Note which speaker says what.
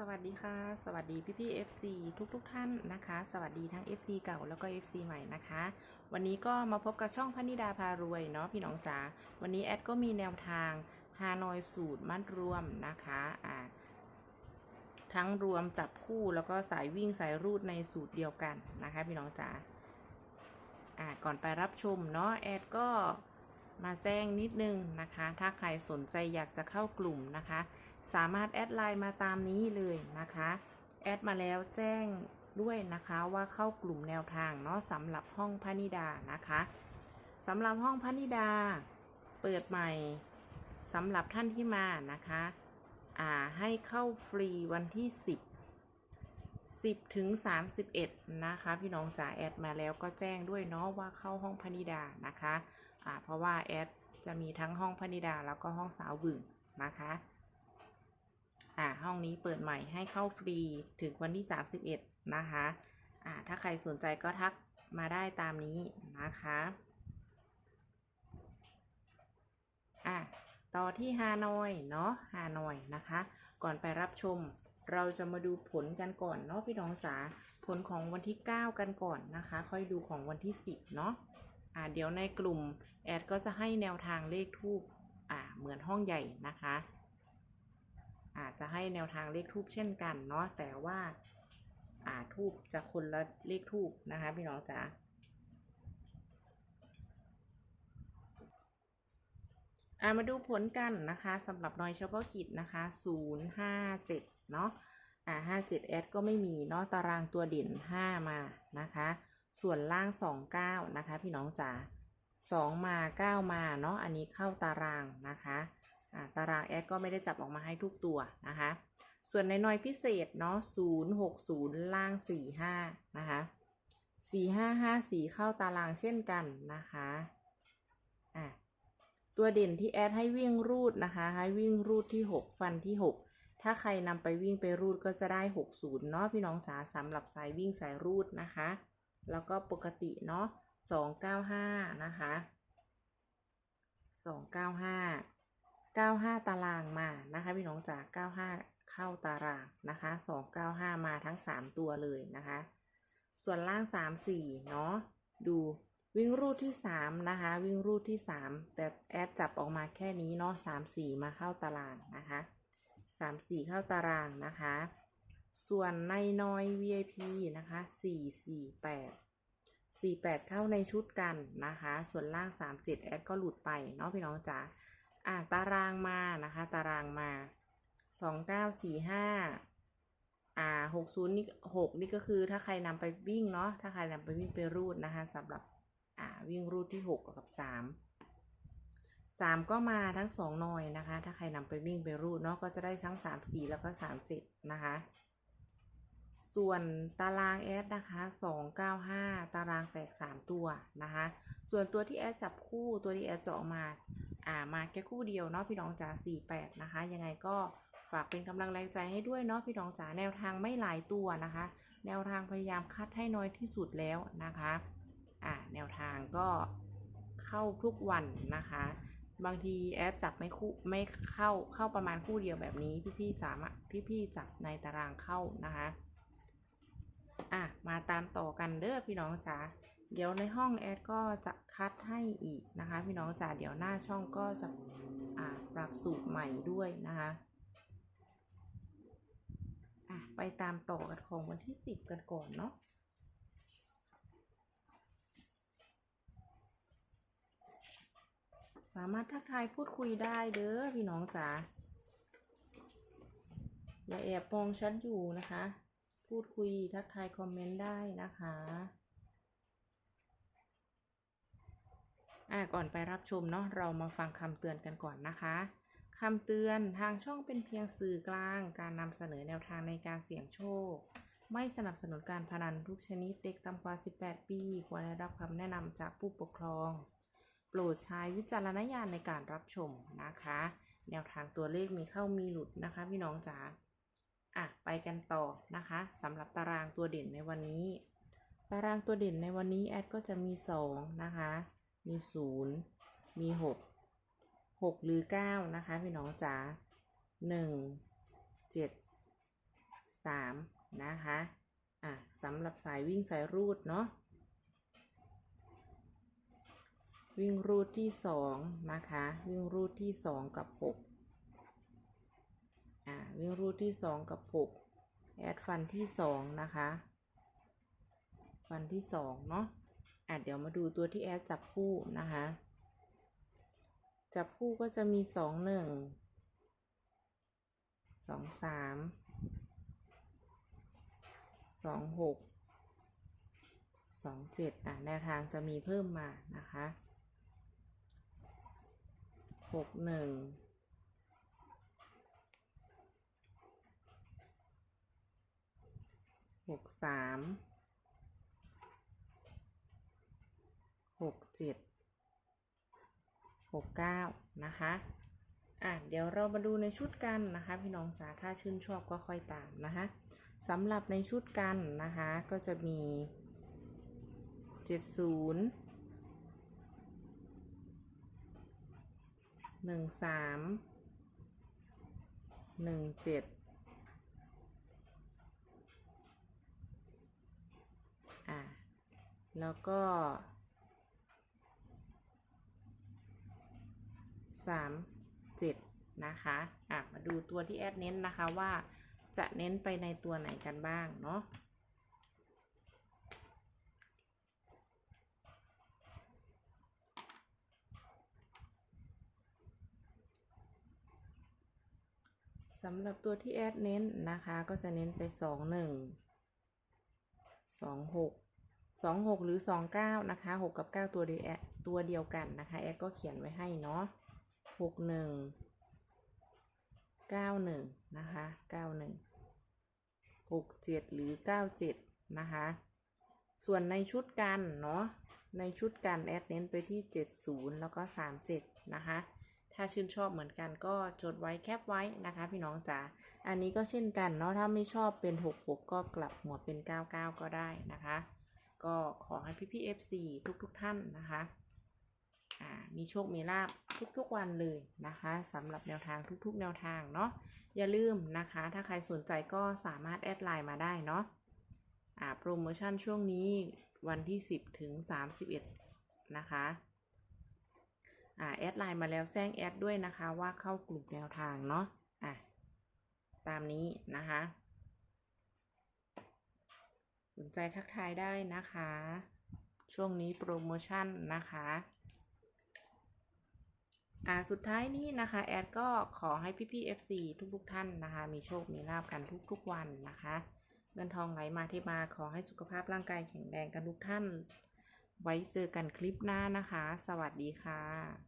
Speaker 1: สวัสดีค่ะ สวัสดีพี่พี่ FC ทุกทุกท่านนะคะ สวัสดีทั้ง FC เก่าแล้วก็ FC ใหม่นะคะ วันนี้ก็มาพบกับช่องพนิดาพารวยเนาะพี่น้องจ๋าวันนี้แอดก็มีแนวทางฮานอยสูตรมัดรวมนะคะอ่าทั้งรวมจับคู่แล้วก็สายวิ่งสายรูดในสูตรเดียวกันนะคะ พี่น้องจ๋าอ่าก่อนไปรับชมเนาะแอดก็ มาแจ้งนิดนึงนะคะ ถ้าใครสนใจอยากจะเข้ากลุ่มนะคะ สามารถแอดไลน์มาตามนี้เลยนะคะ แอดมาแล้วแจ้งด้วยนะคะว่าเข้ากลุ่มแนวทางเนาะสำหรับห้องพนิดานะคะสำหรับห้องพนิดา เปิดใหม่สำหรับท่านที่มานะคะอ่าให้เข้าฟรีวันที่ 10 10ถึง31 นะคะ พี่น้องจ๋าแอดมาแล้วก็แจ้งด้วยเนาะว่าเข้าห้องพนิดานะคะ อ่าเพราะว่าแอดจะมีทั้งห้องพนิดาแล้วก็ห้องสาวบึงนะคะอ่าห้องนี้เปิดใหม่ให้เข้าฟรีถึงวันที่ 31 นะคะอ่าถ้าใครสนใจก็ทักมาได้ตามนี้นะคะอะต่อที่ฮานอยเนาะฮานอยนะคะ ก่อนไปรับชมเราจะมาดูผลกันก่อนเนาะพี่น้องจ๋าผลของวันที่ 9 กันก่อนนะคะ ค่อยดูของวันที่ 10 เนาะ อ่าเดี๋ยวในกลุ่มแอดก็จะให้แนวทางเลขทูบอ่าเหมือนห้องใหญ่นะคะอาจจะให้แนวทางเลขทูบเช่นกันเนาะแต่ว่าอ่าทูบจะคนละเลขทูบนะคะพี่น้องจ๋าอามาดูผลกันนะคะสำหรับนอยเฉพาะกิจนะคะ 057 เนาะอ่า57แอดก็ไม่มีเนาะตารางตัวเด่น 5 มานะคะ ส่วนล่าง29นะคะ พี่น้องจ๋า2มา9มาเนาะอันนี้เข้าตารางนะคะตารางแอดก็ไม่ได้จับออกมาให้ทุกตัวนะคะ ส่วนในน้อยพิเศษเนาะ0 6 0ล่าง4 5นะคะ4 5 5 4เข้าตารางเช่นกันนะคะอะตัวเด่นที่แอดให้วิ่งรูดนะคะ ให้วิ่งรูดที่ 6 ฟันที่ 6 ถ้าใครนำไปวิ่งไปรูดก็จะได้ 60 เนาะพี่น้องจ๋าสำหรับสายวิ่งสายรูดนะคะ แล้วก็ปกติเนาะ295 นะคะ 295 95 ตารางมานะคะพี่น้องจ๋า95 เข้าตารางนะคะ 295 มาทั้ง 3 ตัวเลยนะคะ ส่วนล่าง 3 4 เนาะดูวิ่งรูดที่ 3 นะคะ วิ่งรูดที่ 3 แต่แอดจับออกมาแค่นี้เนาะ3 4 มาเข้าตารางนะคะ 3 4 เข้าตารางนะคะ ส่วนในน้อย VIP นะคะ 4 4 8 48 เข้าในชุดกันนะคะ ส่วนล่าง 37 แอดก็หลุดไปเนาะพี่น้องจ๋าอะตารางมานะคะ ตารางมาสองเก้าสี่ห้าอ่าหกศูนย์นี่หกนี่ก็คือถ้าใครนำไปวิ่งเนาะ ถ้าใครนำไปวิ่งไปรูดนะคะสำหรับ อ่า วิ่งรูดที่หกกับสามสามก็มาทั้งสองหน่อยนะคะ ถ้าใครนำไปวิ่งไปรูดเนาะ ก็จะได้ทั้งสามสี่แล้วก็สามเจ็ดนะคะ ส่วนตารางแอดนะคะ295 ตารางแตก 3 ตัวนะคะ ส่วนตัวที่แอดจับคู่ตัวที่แอดเจาะมาอ่ามาแค่คู่เดียวเนาะพี่น้องจ๋า48 นะคะ ยังไงก็ฝากเป็นกำลังแรงใจให้ด้วยเนาะพี่น้องจ๋าแนวทางไม่หลายตัวนะคะ แนวทางพยายามคัดให้น้อยที่สุดแล้วนะคะอ่าแนวทางก็เข้าทุกวันนะคะ บางทีแอดจับไม่คู่ไม่เข้าเข้าประมาณคู่เดียวแบบนี้พี่ๆสามารถพี่ๆจับในตารางเข้านะคะ อะ มาตามต่อกันเด้อพี่น้องจ๋าเดี๋ยวในห้องแอดก็จะคัดให้อีกนะคะ พี่น้องจ๋าเดี๋ยวหน้าช่องก็จะอ่าปรับสูตรใหม่ด้วยนะคะอะไปตามต่อกันของวันที่ 10 กันก่อนเนาะสามารถทักทายพูดคุยได้เด้อพี่น้องจ๋าอย่าแอบมองฉันอยู่นะคะ พูดคุยทักทายคอมเมนต์ได้นะคะอ่าก่อนไปรับชมเนาะเรามาฟังคำเตือนกันก่อนนะคะคำเตือนทางช่องเป็นเพียงสื่อกลาง การนำเสนอแนวทางในการเสี่ยงโชค ไม่สนับสนุนการพนันทุกชนิดเด็กต่ำกว่า 18 ปี ควรได้รับคำแนะนำจากผู้ปกครอง โปรดใช้วิจารณญาณในการรับชมนะคะ แนวทางตัวเลขมีเข้ามีหลุดนะคะพี่น้องจ๋า อะไปกันต่อนะคะสำหรับตารางตัวเด่นในวันนี้ ตารางตัวเด่นในวันนี้แอดก็จะมี 2 นะคะ มี 0 มี 6 6 หรือ 9 นะคะ พี่น้องจ๋า1 7สามนะคะอะสำหรับสายวิ่งสายรูดเนาะวิ่งรูดที่สองนะคะ วิ่งรูดที่สองกับหก วิ่งรูดที่สองกับหกแอดฟันที่สองนะคะ ฟันที่สองเนาะอะเดี๋ยวมาดูตัวที่แอดจับคู่นะคะ จับคู่ก็จะมีสองหนึ่งสองสามสองหกสองเจ็ดอะแนวทางจะมีเพิ่มมานะคะหก หกสามหกเจ็ดหกเก้านะคะอะเดี๋ยวเรามาดูในชุดกันนะคะ พี่น้องจ๋าถ้าชื่นชอบก็ค่อยตามนะคะสำหรับในชุดกันนะคะก็จะมี70 13 17อะ แล้วก็สามเจ็ดนะคะอะมาดูตัวที่แอดเน้นนะคะว่าจะเน้นไปในตัวไหนกันบ้างเนาะสำหรับตัวที่แอดเน้นนะคะ ก็จะเน้นไปสองห นึ่งสองหกหรือสองเก้านะคะหกกับเก้าตัวเดียวตัวเดียวกันนะคะ แอดก็เขียนไว้ให้เนาะหกหนึ่งเก้าหนึ่งนะคะเก้าหนึ่งหกเจ็ดหรือเก้าเจ็ดนะคะ ส่วนในชุดกันเนาะ ในชุดกันแอดเน้นไปที่เจ็ดศูนย์แล้วก็สามเจ็ดนะคะ ถ้าชื่นชอบเหมือนกันก็จดไว้แคปไว้นะคะ พี่น้องจ๋า อันนี้ก็เช่นกันเนาะ ถ้าไม่ชอบเป็น 66 ก็กลับหัวเป็น 99 ก็ได้นะคะ ก็ขอให้พี่พี่ FC ทุกทุกท่านนะคะอ่ามีโชค มีลาบทุกๆวันเลยนะคะสำหรับแนวทางทุกๆ แนวทางเนาะอย่าลืมนะคะ ถ้าใครสนใจก็สามารถแอดไลน์มาได้เนาะอ่าโปรโมชั่นช่วงนี้วันที่ 10 ถึง 31 นะคะอ่าแอดไลน์มาแล้วแจ้งแอดด้วยนะคะว่าเข้ากลุ่มแนวทางเนาะอะตามนี้นะคะ สนใจทักทายได้นะคะ ช่วงนี้โปรโมชั่นนะคะอ่าสุดท้ายนี้นะคะ แอดก็ขอให้พี่ๆ FC ทุกๆท่านนะคะ มีโชค มีลาบกันทุกๆวันนะคะ เงินทองไหลมาเทมาขอให้สุขภาพร่างกายแข็งแรงกันทุกท่าน ไว้เจอกันคลิปหน้านะคะ สวัสดีค่ะ